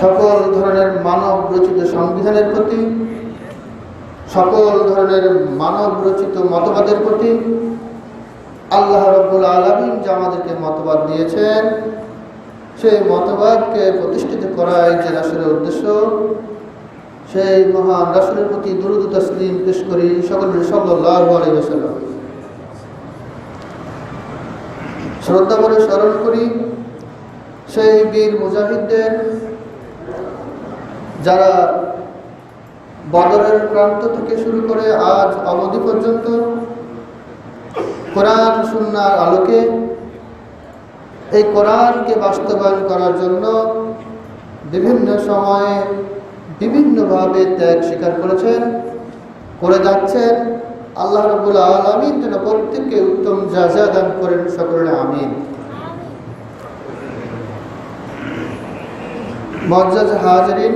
সকল ধরনের মানব রচিত সংবিধানের প্রতি, সকল ধরনের মানব রচিত মতবাদের প্রতি আল্লাহ রব্বুল আলমিন যা আমাদেরকে মতবাদ দিয়েছেন, সেই মতবাদকে প্রতিষ্ঠিত করাই যে রাসুলের উদ্দেশ্য, সেই মহান রাসুলের প্রতি দুরুদ তসলিম পেশ করি সকল সাল্লাহ আলাইসাল্লাম শ্রদ্ধা করে স্মরণ করি, সেই বীর মুজাহিদদের যারা বদরের প্রান্ত থেকে শুরু করে আজ অবধি পর্যন্ত কোরআন, সুন্নার আলোকে এই কোরআনকে বাস্তবায়ন করার জন্য বিভিন্ন সময়ে বিভিন্নভাবে ত্যাগ স্বীকার করেছেন, করে যাচ্ছেন। আল্লাহ রবুল আলমিন যেন প্রত্যেককে উত্তম যা যা দান করেন সকলে আমিন। মজ্জাজ হাজরিন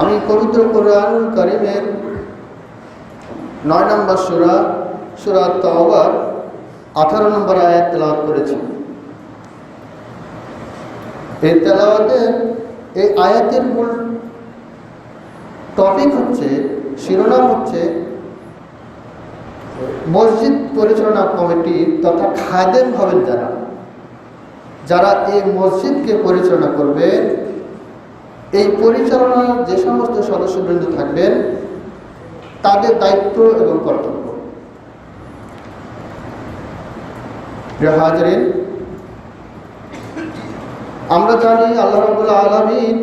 আমি পবিত্র কোরআন করিমের নয় নম্বর সুরা সুরা তওবার আঠারো নম্বর আয়াত তেলাওয়াত করেছি। এই তেলাওয়াতের, এই আয়াতের মূল টপিক হচ্ছে, শিরোনাম হচ্ছে মসজিদ পরিচালনা কমিটি তথা খাদেম হবেন যারা। যারা এই মসজিদকে পরিচালনা করবে এই পরিচালনার যে সমস্ত সদস্যবৃন্দ থাকবেন, তাদের দায়িত্ব এবং কর্তব্য। হাজরিন, আমরা জানি আল্লাহ রবুল্লা আলমিন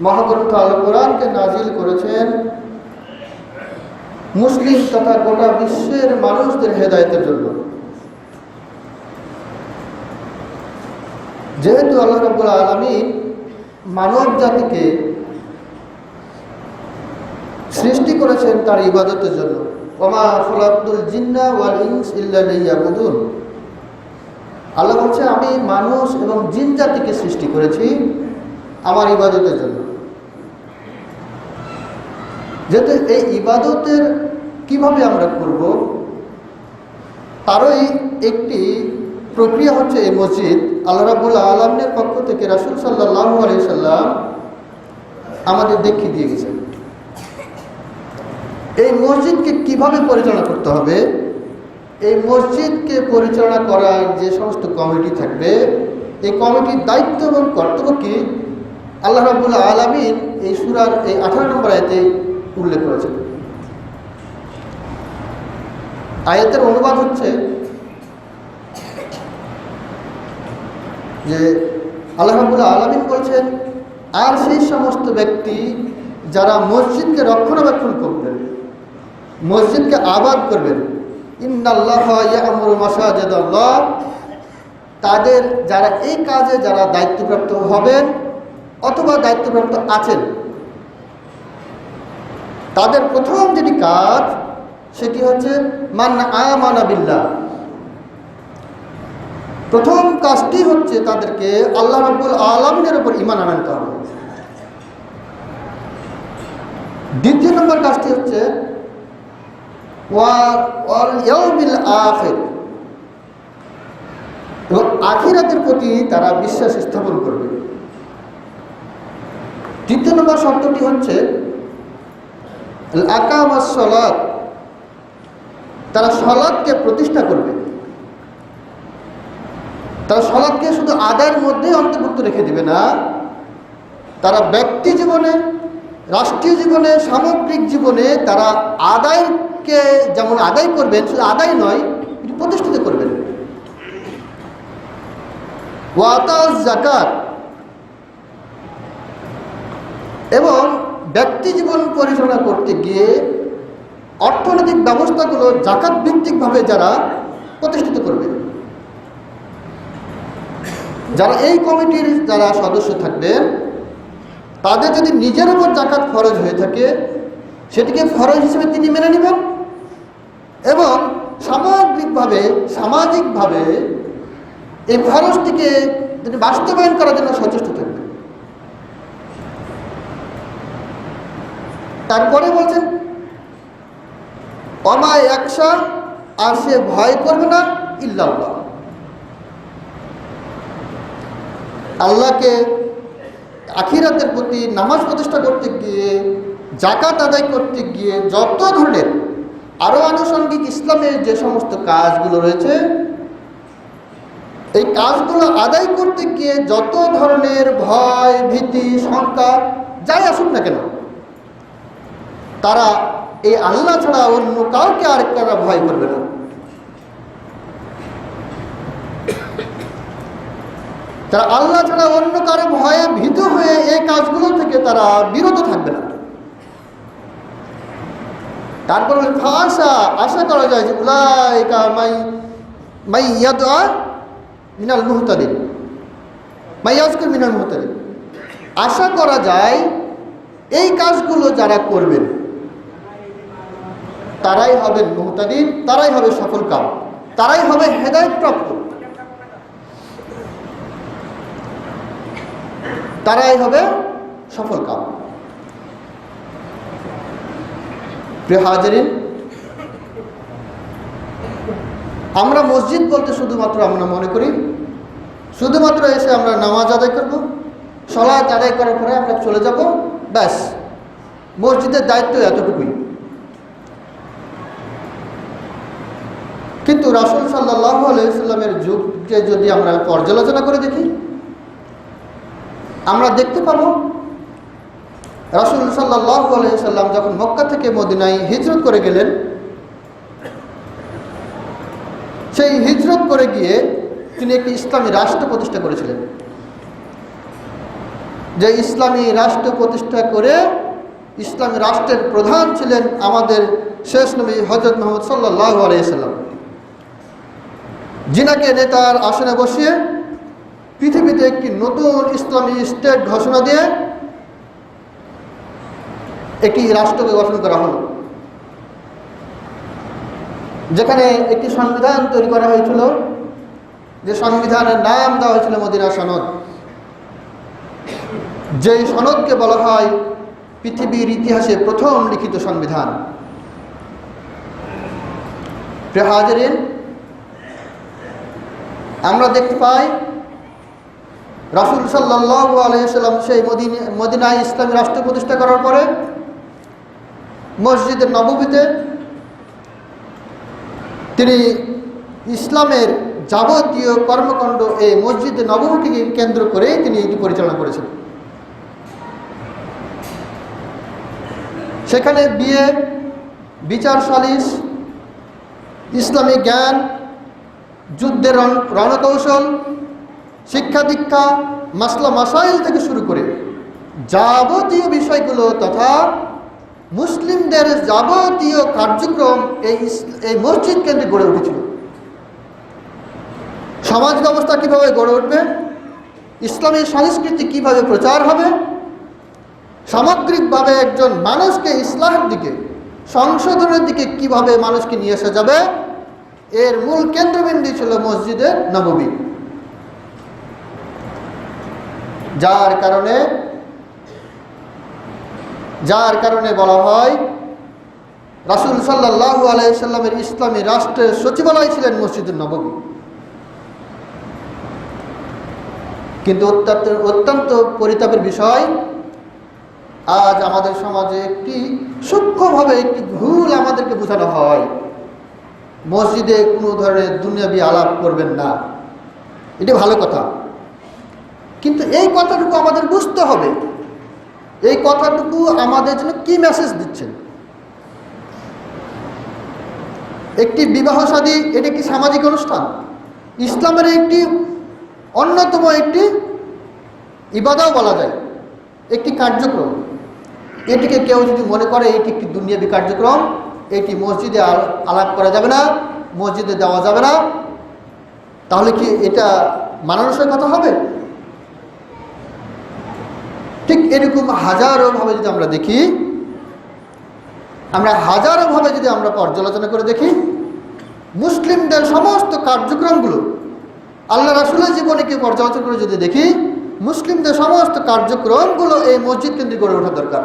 মহাগ্রন্থ আল কোরআনকে নাজিল করেছেন মুসলিম তথা গোটা বিশ্বের মানুষদের হেদায়তের জন্য। যেহেতু আল্লাহ রবুল্লা আলমিন মানব জাতিকে সৃষ্টি করেছেন তার ইবাদতের জন্য। ওমা ফলাতুল জিন্না ওয়াল ইংস ইল্লাবুদুন আল্লাহ বলছে, আমি মানুষ এবং জিন জাতিকে সৃষ্টি করেছি আমার ইবাদতের জন্য। যেহেতু এই ইবাদতের কীভাবে আমরা করব, তারই একটি প্রক্রিয়া হচ্ছে এই মসজিদ। আল্লাহ রাবুল আলমের পক্ষ থেকে রাসুল সাল্লাহ আলি সাল্লাম আমাদের দেখিয়ে দিয়ে গেছেন। এই মসজিদকে কীভাবে পরিচালনা করতে হবে? এই মসজিদকে পরিচালনা করার যে সমস্ত কমিটি থাকবে, এই কমিটির দায়িত্ব এবং কর্তব্য কি? আল্লাহ রাবুল আলমিন এই সুরার এই আঠারো নম্বর আয়তে উল্লেখ করেছেন। আয়াতের অনুবাদ হচ্ছে যে আল্লাহ আলমিন বলছেন, আর সেই সমস্ত ব্যক্তি যারা মসজিদকে রক্ষণাবেক্ষণ করবেন, মসজিদকে আবাদ করবেন ইন্দাল্লাহ তাদের যারা এই কাজে যারা দায়িত্বপ্রাপ্ত হবেন অথবা দায়িত্বপ্রাপ্ত আছেন, তাদের প্রথম যেটি কাজ সেটি হচ্ছে মান্না আমানা বিল্লাহ প্রথম কাজটি হচ্ছে তাদেরকে আল্লাহ রব্বুল আলমিনের উপর ইমান আনতে হবে। দ্বিতীয় নম্বর কাজটি হচ্ছে এবং আখিরাতের প্রতি তারা বিশ্বাস স্থাপন করবে। তৃতীয় নম্বর শর্তটি হচ্ছে সলাদ তারা সলাদকে প্রতিষ্ঠা করবে। তারা সলাদকে শুধু আদায়ের মধ্যেই অন্তর্ভুক্ত রেখে দিবে না। তারা ব্যক্তি জীবনে, রাষ্ট্রীয় জীবনে, সামগ্রিক জীবনে তারা আদায়কে যেমন আদায় করবেন, শুধু আদায় নয়, এটি প্রতিষ্ঠিত করবেন। ওয়াতাজ জাকাত এবং ব্যক্তি জীবন পরিচালনা করতে গিয়ে অর্থনৈতিক ব্যবস্থাগুলো জাকাত ভিত্তিকভাবে যারা প্রতিষ্ঠিত করবে। যারা এই কমিটির যারা সদস্য থাকবেন তাদের যদি নিজের উপর জাকাত ফরজ হয়ে থাকে, সেটিকে ফরজ হিসেবে তিনি মেনে নেবেন। এবং সামগ্রিকভাবে, সামাজিকভাবে এই ফরজটিকে তিনি বাস্তবায়ন করার জন্য সচেষ্ট থাকবেন। তারপরে বলছেন অমায় একশা, আর সে ভয় করবে না ইল্লাল্লাহ। আল্লাহকে আখিরাতের প্রতি নামাজ প্রতিষ্ঠা করতে গিয়ে জাকাত আদায় করতে গিয়ে যত ধরনের আরও আনুষঙ্গিক ইসলামের যে সমস্ত কাজগুলো রয়েছে, এই কাজগুলো আদায় করতে গিয়ে যত ধরনের ভয়, ভীতি, শঙ্কা, যাই আসুক না কেন, তারা এই আল্লাহ ছাড়া অন্য কাউকে আরেকটা ভয় করবে না। তারা আল্লাহ ছাড়া অন্য কারও ভয়ে ভীত হয়ে এই কাজগুলো থেকে তারা বিরত থাকবে না। তারপর আশা আশা করা যায় যে উলাইকা মাই মাই ইয়াদা মিনাল মুহতাদিন। মাই মিনাল মুহতাদিন। আশা করা যায় এই কাজগুলো যারা করবেন, তারাই হবেন মুহতাদিন, তারাই হবে সফল কাম, তারাই হবে হেদায়তপ্রাপ্ত। তারাই হবে সফল কাম। প্রিয় হাজারিন, আমরা মসজিদ বলতে শুধুমাত্র আমরা মনে করি, শুধুমাত্র এসে আমরা নামাজ আদায় করব, সলাৎ আদায় করার পরে আমরা চলে যাব, ব্যাস, মসজিদের দায়িত্ব এতটুকুই। কিন্তু রাসুল সাল্লাহ আলাইসাল্লামের যুগকে যদি আমরা পর্যালোচনা করে দেখি আমরা দেখতে পাবো। রাসুল সাল্লাহ আলাইসাল্লাম যখন মক্কা থেকে মদিনায় হিজরত করে গেলেন, সেই হিজরত করে গিয়ে তিনি একটি ইসলামী রাষ্ট্র প্রতিষ্ঠা করেছিলেন। যে ইসলামী রাষ্ট্র প্রতিষ্ঠা করে ইসলামী রাষ্ট্রের প্রধান ছিলেন আমাদের শেষ নবী হজরত মোহাম্মদ সাল্লাহ আলাইসাল্লাম জিনাকে নেতার আসনে বসিয়ে পৃথিবীতে একটি নতুন ইসলামী স্টেট ঘোষণা দিয়ে একটি রাষ্ট্রকে গঠন করা হলো। যেখানে একটি সংবিধান তৈরি করা হয়েছিল, যে সংবিধানের নাম দেওয়া হয়েছিল মদিনা সনদ। যে সনদকে বলা হয় পৃথিবীর ইতিহাসে প্রথম লিখিত সংবিধান। আমরা দেখতে পাই রাসুল সাল্লাহ আলাইসাল্লাম সেই মদিনা মদিনায় ইসলামী রাষ্ট্র প্রতিষ্ঠা করার পরে মসজিদের নবমীতে তিনি ইসলামের যাবতীয় কর্মকাণ্ড এই মসজিদে নবমীকে কেন্দ্র করে তিনি এটি পরিচালনা করেছিলেন। সেখানে বিয়ে, বিচার সালিশ ইসলামী জ্ঞান, যুদ্ধের রণকৌশল শিক্ষা দীক্ষা, মাসলা মাসাইল থেকে শুরু করে যাবতীয় বিষয়গুলো তথা মুসলিমদের যাবতীয় কার্যক্রম এই এই মসজিদ কেন্দ্রে গড়ে উঠেছিল। সমাজ ব্যবস্থা কীভাবে গড়ে উঠবে? ইসলামী সংস্কৃতি কীভাবে প্রচার হবে? সামগ্রিকভাবে একজন মানুষকে ইসলামের দিকে, সংশোধনের দিকে কীভাবে মানুষকে নিয়ে আসা যাবে? এর মূল কেন্দ্রবিন্দু ছিল মসজিদের নবমী। যার কারণে যার কারণে বলা হয়, রাসুল সাল্লাহ আলাইসাল্লামের ইসলামী রাষ্ট্রের সচিবালয় ছিলেন মসজিদুল নবমী কিন্তু অত্যন্ত অত্যন্ত পরিতাপের বিষয়, আজ আমাদের সমাজে একটি সূক্ষ্মভাবে একটি ভুল আমাদেরকে বোঝানো হয়। মসজিদে কোনো ধরনের দুনিয়াবি আলাপ করবেন না। এটি ভালো কথা। কিন্তু এই কথাটুকু আমাদের বুঝতে হবে। এই কথাটুকু আমাদের জন্য কি মেসেজ দিচ্ছেন? একটি বিবাহ সাদী এটি একটি সামাজিক অনুষ্ঠান? ইসলামের একটি অন্যতম একটি ইবাদাও বলা যায়, একটি কার্যক্রম। এটিকে কেউ যদি মনে করে এটি একটি দুনিয়াবী কার্যক্রম, এটি মসজিদে আলাপ করা যাবে না, মসজিদে দেওয়া যাবে না, তাহলে কি এটা মানানসই কথা হবে? ঠিক এরকম হাজারোভাবে যদি আমরা দেখি, আমরা হাজারোভাবে যদি আমরা পর্যালোচনা করে দেখি, মুসলিমদের সমস্ত কার্যক্রমগুলো, আল্লাহ রাসুলের জীবনীকে পর্যালোচনা করে যদি দেখি, মুসলিমদের সমস্ত কার্যক্রমগুলো এই মসজিদ কেন্দ্রিক গড়ে ওঠা দরকার।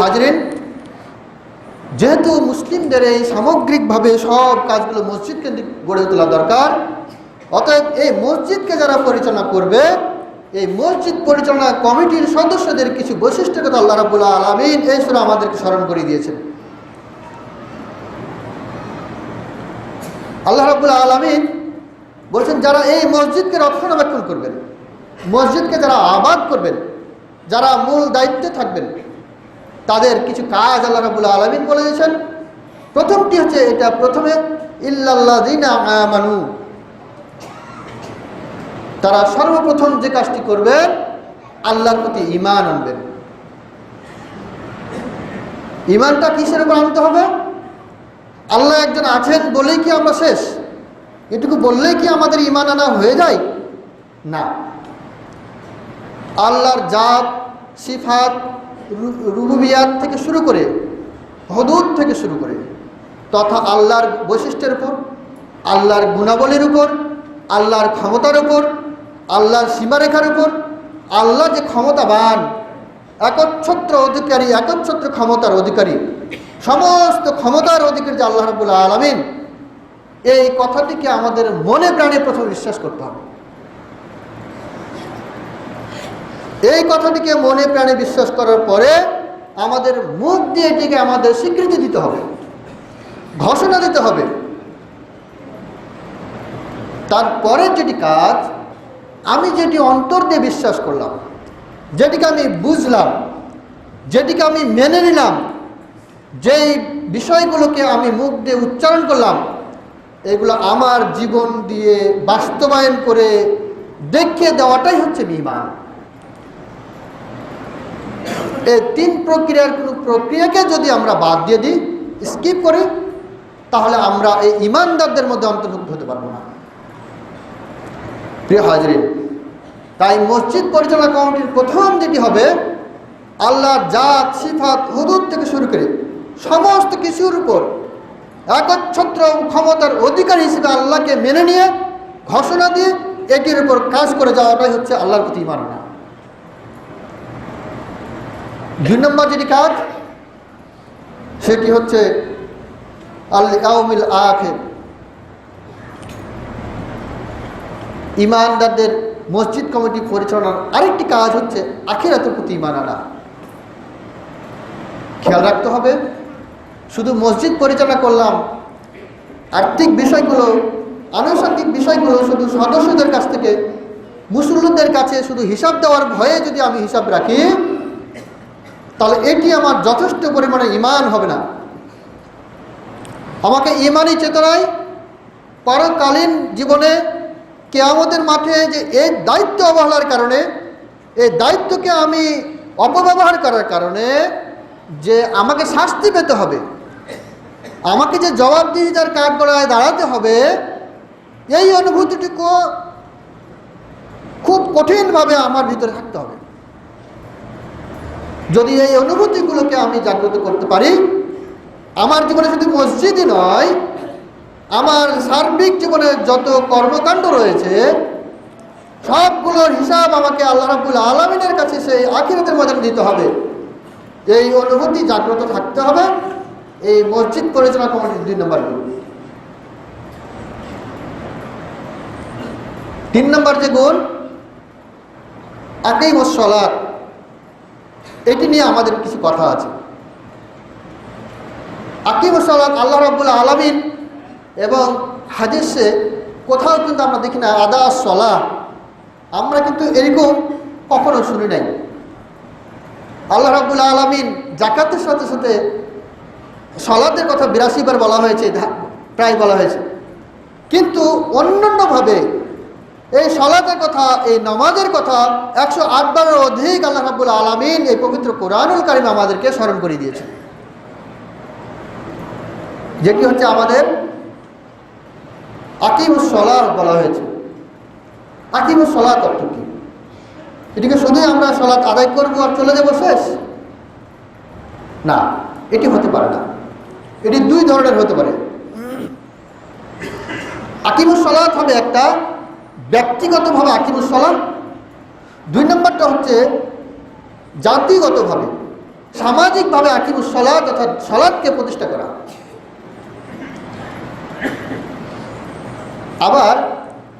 হাজরিন, যেহেতু মুসলিমদের এই সামগ্রিকভাবে সব কাজগুলো মসজিদ কেন্দ্রিক গড়ে তোলা দরকার, অতএব এই মসজিদকে যারা পরিচালনা করবে এই মসজিদ পরিচালনা কমিটির সদস্যদের কিছু বৈশিষ্ট্যের কথা আল্লাহ রাবুল্লাহ আলমিন এই সুরা আমাদেরকে স্মরণ করে দিয়েছেন। আল্লাহ রাবুল্লাহ আলমিন বলছেন, যারা এই মসজিদকে রক্ষণাবেক্ষণ করবেন, মসজিদকে যারা আবাদ করবেন, যারা মূল দায়িত্বে থাকবেন, তাদের কিছু কাজ আল্লাহ রাবুল্লাহ আলমিন বলে দিয়েছেন। প্রথমটি হচ্ছে এটা, প্রথমে, ইল্লাল্লাযিনা আমানু। তারা সর্বপ্রথম যে কাজটি করবেন, আল্লাহর প্রতি ইমান আনবেন। ইমানটা কিসের উপর আনতে হবে? আল্লাহ একজন আছেন বলেই কি আমরা শেষ? এটুকু বললেই কি আমাদের ইমান আনা হয়ে যায়? না। আল্লাহর জাত, সিফাত রুবুবিয়াত থেকে শুরু করে, হদুদ থেকে শুরু করে, তথা আল্লাহর বৈশিষ্ট্যের উপর, আল্লাহর গুণাবলীর উপর, আল্লাহর ক্ষমতার উপর আল্লাহর সীমারেখার উপর, আল্লাহ যে ক্ষমতাবান, একচ্ছত্র অধিকারী, একচ্ছত্র ক্ষমতার অধিকারী, সমস্ত ক্ষমতার অধিকারী যে আল্লাহ রবুল্লা আলমিন, এই কথাটিকে আমাদের মনে প্রাণে প্রথম বিশ্বাস করতে হবে। এই কথাটিকে মনে প্রাণে বিশ্বাস করার পরে আমাদের মুখ দিয়ে এটিকে আমাদের স্বীকৃতি দিতে হবে, ঘোষণা দিতে হবে। তারপরের যেটি কাজ আমি যেটি অন্তর দিয়ে বিশ্বাস করলাম, যেটিকে আমি বুঝলাম, যেটিকে আমি মেনে নিলাম, যেই বিষয়গুলোকে আমি মুখ দিয়ে উচ্চারণ করলাম, এগুলো আমার জীবন দিয়ে বাস্তবায়ন করে দেখিয়ে দেওয়াটাই হচ্ছে বিমান এই তিন প্রক্রিয়ার কোনো প্রক্রিয়াকে যদি আমরা বাদ দিয়ে দিই স্কিপ করি, তাহলে আমরা এই ইমানদারদের মধ্যে অন্তর্ভুক্ত হতে পারব না। প্রিয় হাজরিন, তাই মসজিদ পরিচালনা কমিটির প্রথম যেটি হবে আল্লাহর জাত, সিফাত, হুদুদ থেকে শুরু করে সমস্ত কিছুর উপর একচ্ছত্র ক্ষমতার অধিকারী হিসেবে আল্লাহকে মেনে নিয়ে ঘোষণা দিয়ে এটির উপর কাজ করে যাওয়াটাই হচ্ছে আল্লাহর প্রতি ইমান আনা দুই নম্বর যেটি কাজ, সেটি হচ্ছে আল্লাউমিল আখের ইমানদারদের মসজিদ কমিটি পরিচালনার আরেকটি কাজ হচ্ছে আখেরাতের প্রতি ইমান আনা। খেয়াল রাখতে হবে, শুধু মসজিদ পরিচালনা করলাম, আর্থিক বিষয়গুলো, আনুষঙ্গিক বিষয়গুলো শুধু সদস্যদের কাছ থেকে, মুসল্লিদের কাছে শুধু হিসাব দেওয়ার ভয়ে যদি আমি হিসাব রাখি, তাহলে এটি আমার যথেষ্ট পরিমাণে ইমান হবে না। আমাকে ইমানি চেতনায় পরকালীন জীবনে কেয়ামতের মাঠে যে এই দায়িত্ব অবহেলার কারণে, এই দায়িত্বকে আমি অপব্যবহার করার কারণে যে আমাকে শাস্তি পেতে হবে, আমাকে যে জবাবদিহিতার কাঠ গড়ায় দাঁড়াতে হবে, এই অনুভূতিটুকু খুব কঠিনভাবে আমার ভিতরে থাকতে হবে। যদি এই অনুভূতিগুলোকে আমি জাগ্রত করতে পারি, আমার জীবনে শুধু মসজিদই নয় আমার সার্বিক জীবনের যত কর্মকাণ্ড রয়েছে, সবগুলোর হিসাব আমাকে আল্লাহ রাবুল আলমিনের কাছে সেই আখিরাতের ময়দানে দিতে হবে। এই অনুভূতি জাগ্রত থাকতে হবে। এই মসজিদ পরিচালনা কমিটির দুই নম্বর গুণ তিন নম্বর যে গুণ একই মসলাত এটি নিয়ে আমাদের কিছু কথা আছে। আকিম সালাত আল্লাহ রাবুল আলমিন এবং হাদিসে কোথাও কিন্তু আমরা দেখি না, আদা সলা। আমরা কিন্তু এরকম কখনো শুনি নাই। আল্লাহ রাবুল আলমিন জাকাতের সাথে সাথে সলাতের কথা বিরাশি বার বলা হয়েছে প্রায় বলা হয়েছে। কিন্তু অন্যান্যভাবে এই সলাতের কথা, এই নমাজের কথা একশো আটবারের অধিক আল্লাহ রাবুল আলমিন এই পবিত্র কোরআনুল কারিম আমাদেরকে স্মরণ করে দিয়েছে যেটি হচ্ছে আমাদের আকিমুসলাহ বলা হয়েছে। আকিমুসলাহ অর্থ কি? এটিকে শুধুই আমরা সলাৎ আদায় করব আর চলে যাব শেষ? না, এটি হতে পারে না। এটি দুই ধরনের হতে পারে। আকিমুসলাত হবে একটা ব্যক্তিগতভাবে আকিমুসলাম দুই নম্বরটা হচ্ছে জাতিগতভাবে, সামাজিকভাবে আকিমুসলাত অর্থাৎ সলাদকে প্রতিষ্ঠা করা। আবার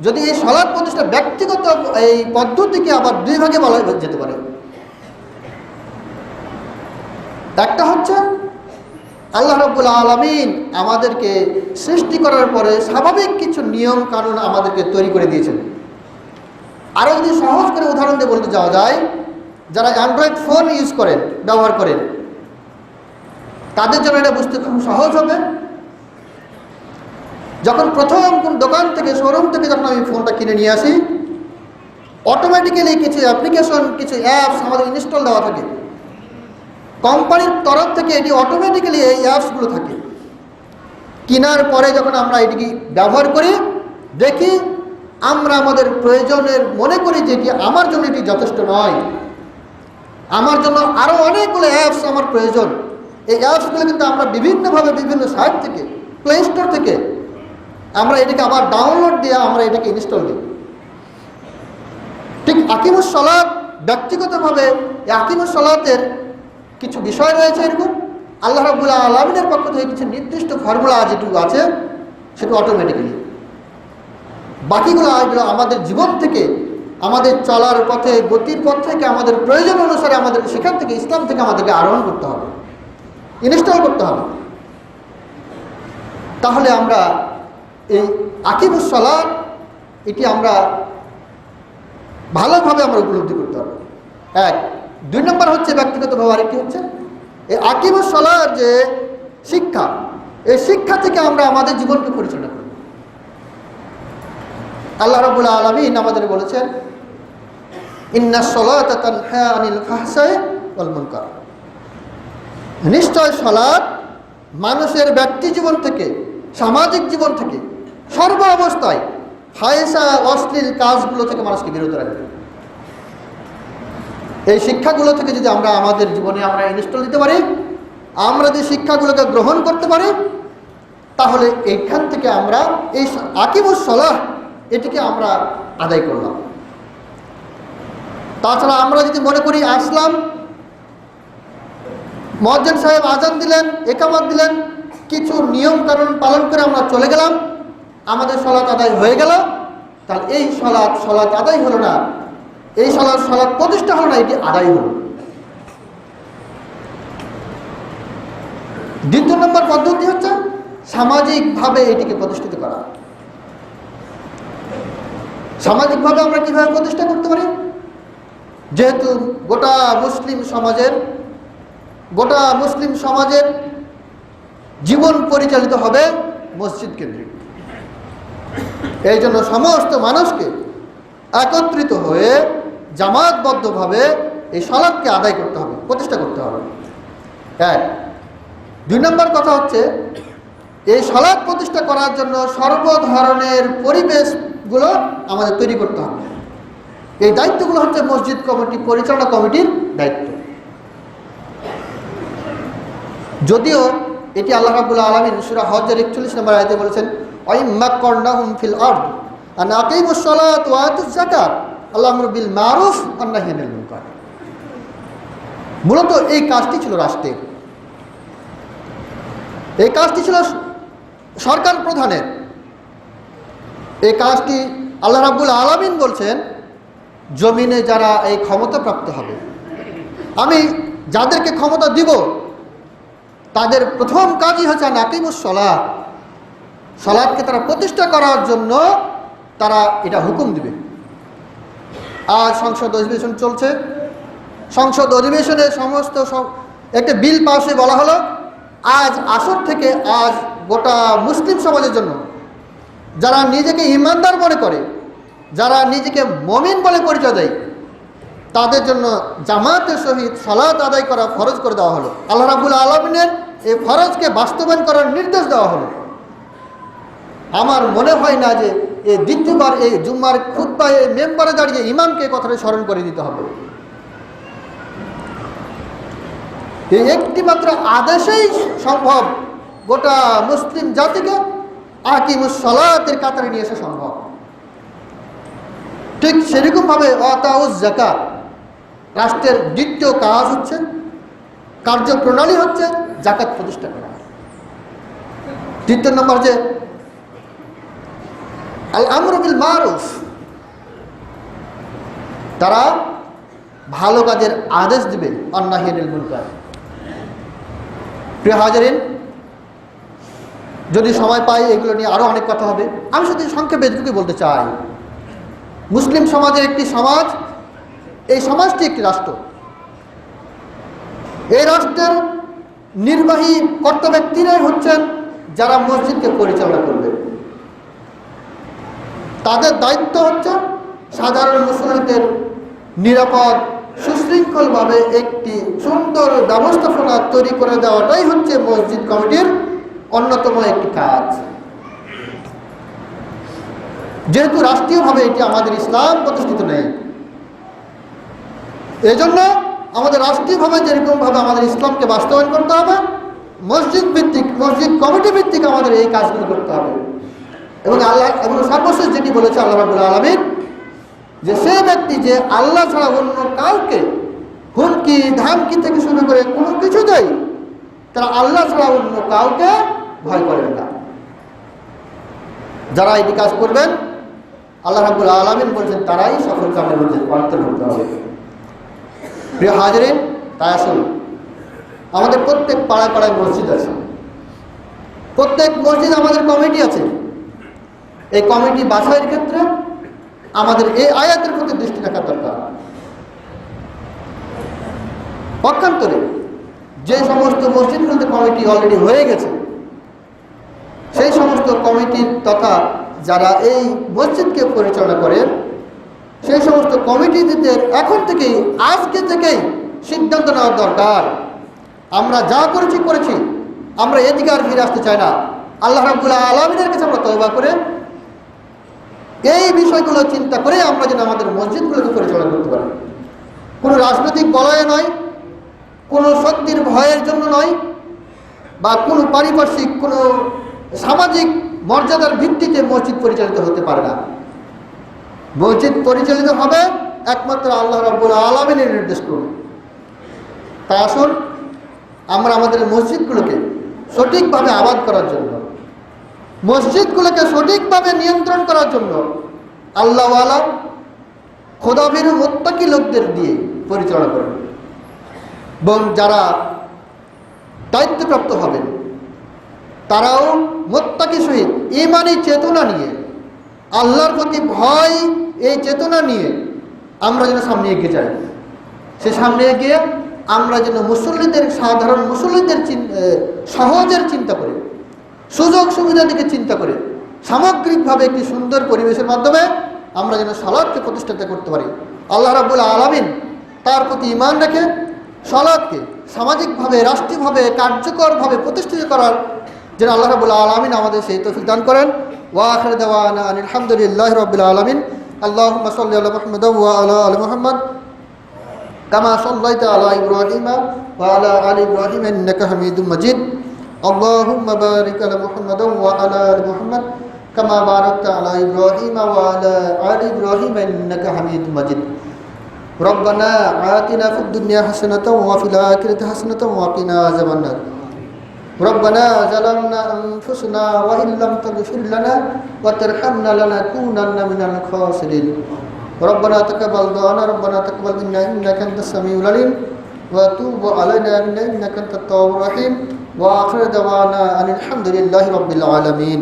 যদি এই সলাৎ প্রতিষ্ঠা ব্যক্তিগত এই পদ্ধতিকে আবার দুই ভাগে বলা যেতে পারে। একটা হচ্ছে আল্লাহ রব্বুল আলমিন আমাদেরকে সৃষ্টি করার পরে স্বাভাবিক কিছু নিয়ম কানুন আমাদেরকে তৈরি করে দিয়েছেন। আরও যদি সহজ করে উদাহরণ দিয়ে বলতে যাওয়া যায়, যারা অ্যান্ড্রয়েড ফোন ইউজ করেন, ব্যবহার করেন, তাদের জন্য এটা বুঝতে খুব সহজ হবে। যখন প্রথম কোন দোকান থেকে শোরুম থেকে যখন আমি ফোনটা কিনে নিয়ে আসি অটোমেটিক্যালি কিছু অ্যাপ্লিকেশন কিছু অ্যাপস আমাদের ইনস্টল দেওয়া থাকে। কোম্পানির তরফ থেকে এটি অটোমেটিক্যালি এই অ্যাপসগুলো থাকে। কেনার পরে যখন আমরা এটিকে ব্যবহার করি, দেখি আমরা আমাদের প্রয়োজনের, মনে করি যে এটি আমার জন্য এটি যথেষ্ট নয়। আমার জন্য আরও অনেকগুলো অ্যাপস আমার প্রয়োজন। এই অ্যাপসগুলো কিন্তু আমরা বিভিন্নভাবে বিভিন্ন সাইট থেকে প্লে স্টোর থেকে আমরা এটাকে আবার ডাউনলোড দিয়ে আমরা এটাকে ইনস্টল দিই। ঠিক আকিমুস সলাদ ব্যক্তিগতভাবে আকিমুস সলাতের কিছু বিষয় রয়েছে এরকম। আল্লাহ রাবুল্লাহ আলমিনের পক্ষ থেকে কিছু নির্দিষ্ট ফর্মুলা যেটুকু আছে, সেটা অটোমেটিক্যালি বাকিগুলো এগুলো আমাদের জীবন থেকে, আমাদের চলার পথে, গতির পথ থেকে, আমাদের প্রয়োজন অনুসারে আমাদের সেখান থেকে, ইসলাম থেকে আমাদেরকে আরোহণ করতে হবে। ইনস্টল করতে হবে। তাহলে আমরা এই আকিবুসলা এটি আমরা ভালোভাবে আমরা উপলব্ধি করতে হবে এক, দুই নম্বর হচ্ছে ব্যক্তিগতভাবে আরেকটি হচ্ছে এই আকিবুসলার যে শিক্ষা, এই শিক্ষা থেকে আমরা আমাদের জীবনকে পরিচালনা করব। আল্লাহ রবুল আলমিন আমাদের বলেছেন, ইন্না নিশ্চয় সলাৎ মানুষের ব্যক্তি জীবন থেকে, সামাজিক জীবন থেকে সর্ব অবস্থায় ফায়সা অশ্লীল কাজগুলো থেকে মানুষকে বিরত রাখবে এই শিক্ষাগুলো থেকে যদি আমরা আমাদের জীবনে আমরা ইনস্টল দিতে পারি, আমরা যদি শিক্ষাগুলোকে গ্রহণ করতে পারি, তাহলে এইখান থেকে আমরা এই আকিবুস সলাহ এটিকে আমরা আদায় করলাম। তাছাড়া আমরা যদি মনে করি আসলাম মজ্জেন সাহেব আজান দিলেন, একামত দিলেন, কিছু নিয়ম কানুন পালন করে আমরা চলে গেলাম আমাদের সলাৎ আদায় হয়ে গেল। তাহলে এই সলাৎ সলাৎ আদায় হলো না, এই সলাৎ সলাৎ প্রতিষ্ঠা হলো না, এটি আদায় হলো। দ্বিতীয় নম্বর পদ্ধতি হচ্ছে সামাজিকভাবে এটিকে প্রতিষ্ঠিত করা। সামাজিকভাবে আমরা কীভাবে প্রতিষ্ঠা করতে পারি? যেহেতু গোটা মুসলিম সমাজের, গোটা মুসলিম সমাজের জীবন পরিচালিত হবে মসজিদ কেন্দ্রিক। এই জন্য সমস্ত মানুষকে একত্রিত হয়ে জামাতবদ্ধভাবে এই সলাদকে আদায় করতে হবে, প্রতিষ্ঠা করতে হবে। এক। দুই নম্বর কথা হচ্ছে, এই সলাদ প্রতিষ্ঠা করার জন্য সর্ব ধরনের পরিবেশগুলো আমাদের তৈরি করতে হবে। এই দায়িত্বগুলো হচ্ছে মসজিদ কমিটি, পরিচালনা কমিটির দায়িত্ব। যদিও এটি আল্লাহ রাবুল্লাহ আলমিন সুরা হজের একচল্লিশ নম্বর আয়তে বলেছেন মূলত এই কাজটি ছিল রাষ্ট্রের। এই কাজটি ছিল সরকার প্রধানের। এই কাজটি আল্লাহ রাবুল আলমিন বলছেন, জমিনে যারা এই ক্ষমতা প্রাপ্ত হবে, আমি যাদেরকে ক্ষমতা দিব, তাদের প্রথম কাজই হচ্ছে নাকিমুস সলাহ সলাদকে তারা প্রতিষ্ঠা করার জন্য তারা এটা হুকুম দিবে। আজ সংসদ অধিবেশন চলছে। সংসদ অধিবেশনে সমস্ত একটা বিল পাশ বলা হলো, আজ আসর থেকে আজ গোটা মুসলিম সমাজের জন্য। যারা নিজেকে ইমানদার মনে করে, যারা নিজেকে মমিন বলে পরিচয় দেয়, তাদের জন্য জামাতের সহিত সলাৎ আদায় করা ফরজ করে দেওয়া হলো। আল্লাহ রাবুল আলমিনের এই ফরজকে বাস্তবায়ন করার নির্দেশ দেওয়া হলো। আমার মনে হয় না যে এই দ্বিতীয়বার এই জুম্মার খুদ্া এই মেম্বারে দাঁড়িয়ে ইমামকে কথাটা স্মরণ করে দিতে হবে। এই একটি মাত্র আদেশেই সম্ভব। গোটা মুসলিম জাতিকে আকিমুস সলাতের কাতারে নিয়ে আসা সম্ভব। ঠিক সেরকমভাবে অতাউজ জাকাত রাষ্ট্রের দ্বিতীয় কাজ হচ্ছে, কার্যপ্রণালী হচ্ছে জাকাত প্রতিষ্ঠা করা। তৃতীয় নম্বর যে আল আমরবিল মারুফ তারা ভালো কাজের আদেশ দিবে অন্নাহিয়ানিল মুনকার প্রিয় হাজারিন, যদি সময় পাই এগুলো নিয়ে আরও অনেক কথা হবে। আমি শুধু সংক্ষেপে এটুকুই বলতে চাই। মুসলিম সমাজের একটি সমাজ, এই সমাজটি একটি রাষ্ট্র। এই রাষ্ট্রের নির্বাহী কর্তা ব্যক্তিরাই হচ্ছেন যারা মসজিদকে পরিচালনা করবে। তাদের দায়িত্ব হচ্ছে সাধারণ মুসলিমদের নিরাপদ, সুশৃঙ্খলভাবে একটি সুন্দর ব্যবস্থাপনা তৈরি করে দেওয়াটাই হচ্ছে মসজিদ কমিটির অন্যতম একটি কাজ। যেহেতু রাষ্ট্রীয়ভাবে এটি আমাদের ইসলাম প্রতিষ্ঠিত নেই, এজন্য আমাদের রাষ্ট্রীয়ভাবে যেরকমভাবে আমাদের ইসলামকে বাস্তবায়ন করতে হবে, মসজিদ ভিত্তিক, মসজিদ কমিটি ভিত্তিক আমাদের এই কাজগুলো করতে হবে। এবং আল্লাহ এবং সর্বশেষ যেটি বলেছে আল্লাহ রাবুল আলমিন যে সে ব্যক্তি যে আল্লাহ ছাড়া অন্য কাউকে হুমকি, ধামকি থেকে শুরু করে কোনো কিছু দেয় তারা আল্লাহ ছাড়া অন্য কাউকে ভয় করেন না। যারা এটি কাজ করবেন, আল্লাহ রাবুল আলমিন বলছেন তারাই সফল কামের মধ্যে অন্তর্ভুক্ত হবে। প্রিয় হাজরে, তাই আসুন, আমাদের প্রত্যেক পাড়ায় পাড়ায় মসজিদ আছে। প্রত্যেক মসজিদ আমাদের কমিটি আছে। এই কমিটি বাছাইয়ের ক্ষেত্রে আমাদের এই আয়াতের প্রতি দৃষ্টি রাখা দরকার। পক্ষান্তরে যে সমস্ত মসজিদগুলোতে কমিটি অলরেডি হয়ে গেছে, সেই সমস্ত কমিটির তথা যারা এই মসজিদকে পরিচালনা করেন, সেই সমস্ত কমিটিদের এখন থেকেই, আজকে থেকেই সিদ্ধান্ত নেওয়া দরকার। আমরা যা করেছি করেছি। আমরা এদিকে আর ফিরে আসতে চাই না। আল্লাহ রাবুল্লাহ আলমিনের কাছে আমরা তবা করে এই বিষয়গুলো চিন্তা করে আমরা যেন আমাদের মসজিদগুলোকে পরিচালনা করতে পারি। কোনো রাজনৈতিক বলয়ে নয়, কোনো শক্তির ভয়ের জন্য নয়, বা কোনো পারিপার্শ্বিক, কোনো সামাজিক মর্যাদার ভিত্তিতে মসজিদ পরিচালিত হতে পারে না। মসজিদ পরিচালিত হবে একমাত্র আল্লাহ রব্বুল আলমিনের নির্দেশ করুন। তাই আসুন, আমরা আমাদের মসজিদগুলোকে সঠিকভাবে আবাদ করার জন্য মসজিদগুলোকে সঠিকভাবে নিয়ন্ত্রণ করার জন্য আল্লাহওয়ালা খোদাবির মোত্তাকি লোকদের দিয়ে পরিচালনা করবেন এবং যারা দায়িত্বপ্রাপ্ত হবেন, তারাও মোত্তাকি সহিত ইমানি চেতনা নিয়ে, আল্লাহর প্রতি ভয়, এই চেতনা নিয়ে আমরা যেন সামনে এগিয়ে যাই। সে সামনে এগিয়ে আমরা যেন মুসল্লিদের, সাধারণ মুসল্লিদের সহজের চিন্তা করে। সুযোগ সুবিধা দিকে চিন্তা করে সামগ্রিকভাবে একটি সুন্দর পরিবেশের মাধ্যমে আমরা যেন সালাদকে প্রতিষ্ঠিত করতে পারি। আল্লাহ রাবুল আলমিন তার প্রতি ইমান রেখে সালাদকে সামাজিকভাবে, রাষ্ট্রীয়ভাবে, কার্যকরভাবে প্রতিষ্ঠিত করার যেন আল্লাহ রাবুল আলমিন আমাদের সেই তফিক দান করেন। ওয়াখর দেওয়ান আলহামদুলিল্লাহ রবিল আলমিন। আল্লাহ সাল্লি মহম্মদ আল মোহাম্মদ। কামা সাল্লাইতে আলা ওয়া ওয়ালা আল ইব্রাহিম হামিদুল মজিদ। اللهم بارك على محمد وعلى آل محمد كما باركت على إبراهيم وعلى آل إبراهيم إنك حميد مجيد ربنا آتنا في الدنيا حسنة وفي الآخرة حسنة وقنا عذاب النار ربنا ظلمنا أنفسنا وإن لم تغفر لنا وترحمنا لنكونن من الخاسرين ربنا تقبل دعانا ربنا تقبل منا انك انت السميع العليم وتوب علينا انك انت التواب الرحيم ওয়াখর দেওয়ানা আলহামদুলিল্লাহ রবিল আলমিন।